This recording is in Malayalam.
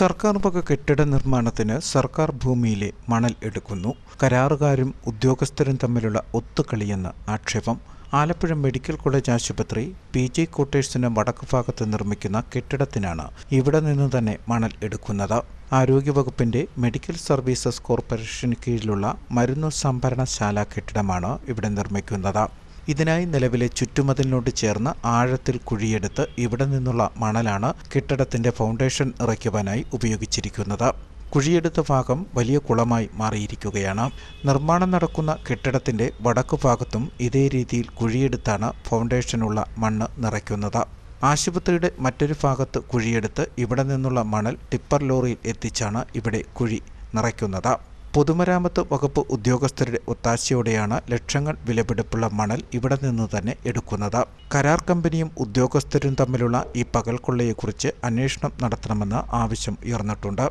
സർക്കാർ വക കെട്ടിട നിർമ്മാണത്തിന് സർക്കാർ ഭൂമിയിലെ മണൽ എടുക്കുന്നു. കരാറുകാരും ഉദ്യോഗസ്ഥരും തമ്മിലുള്ള ഒത്തുകളിയെന്ന് ആക്ഷേപം. ആലപ്പുഴ മെഡിക്കൽ കോളേജ് ആശുപത്രി പി ജി ക്വാർട്ടേഴ്സിന് വടക്ക് ഭാഗത്ത് നിർമ്മിക്കുന്ന കെട്ടിടത്തിനാണ് ഇവിടെ നിന്ന് തന്നെ മണൽ എടുക്കുന്നത്. ആരോഗ്യവകുപ്പിന്റെ മെഡിക്കൽ സർവീസസ് കോർപ്പറേഷന് കീഴിലുള്ള മരുന്നു സംഭരണശാല കെട്ടിടമാണ് ഇവിടെ നിർമ്മിക്കുന്നത്. ഇതിനായി നിലവിലെ ചുറ്റുമതിലിനോട് ചേർന്ന് ആഴത്തിൽ കുഴിയെടുത്ത് ഇവിടെ നിന്നുള്ള മണലാണ് കെട്ടിടത്തിന്റെ ഫൗണ്ടേഷൻ ഇറക്കുവാനായി ഉപയോഗിച്ചിരിക്കുന്നത്. കുഴിയെടുത്ത ഭാഗം വലിയ കുളമായി മാറിയിരിക്കുകയാണ്. നിർമ്മാണം നടക്കുന്ന കെട്ടിടത്തിന്റെ വടക്കു ഭാഗത്തും ഇതേ രീതിയിൽ കുഴിയെടുത്താണ് ഫൗണ്ടേഷനുള്ള മണ്ണ് നിറയ്ക്കുന്നത്. ആശുപത്രിയുടെ മറ്റൊരു ഭാഗത്ത് കുഴിയെടുത്ത് ഇവിടെ നിന്നുള്ള മണൽ ടിപ്പർ ലോറിയിൽ എത്തിച്ചാണ് ഇവിടെ കുഴി നിറയ്ക്കുന്നത്. പൊതുമരാമത്ത് വകുപ്പ് ഉദ്യോഗസ്ഥരുടെ ഒത്താശയോടെയാണ് ലക്ഷങ്ങൾ വിലപിടിപ്പുള്ള മണൽ ഇവിടെ നിന്ന് തന്നെ എടുക്കുന്നത്. കരാർ കമ്പനിയും ഉദ്യോഗസ്ഥരും തമ്മിലുള്ള ഈ പകൽക്കൊള്ളയെക്കുറിച്ച് അന്വേഷണം നടത്തണമെന്ന് ആവശ്യം ഉയർന്നിട്ടുണ്ട്.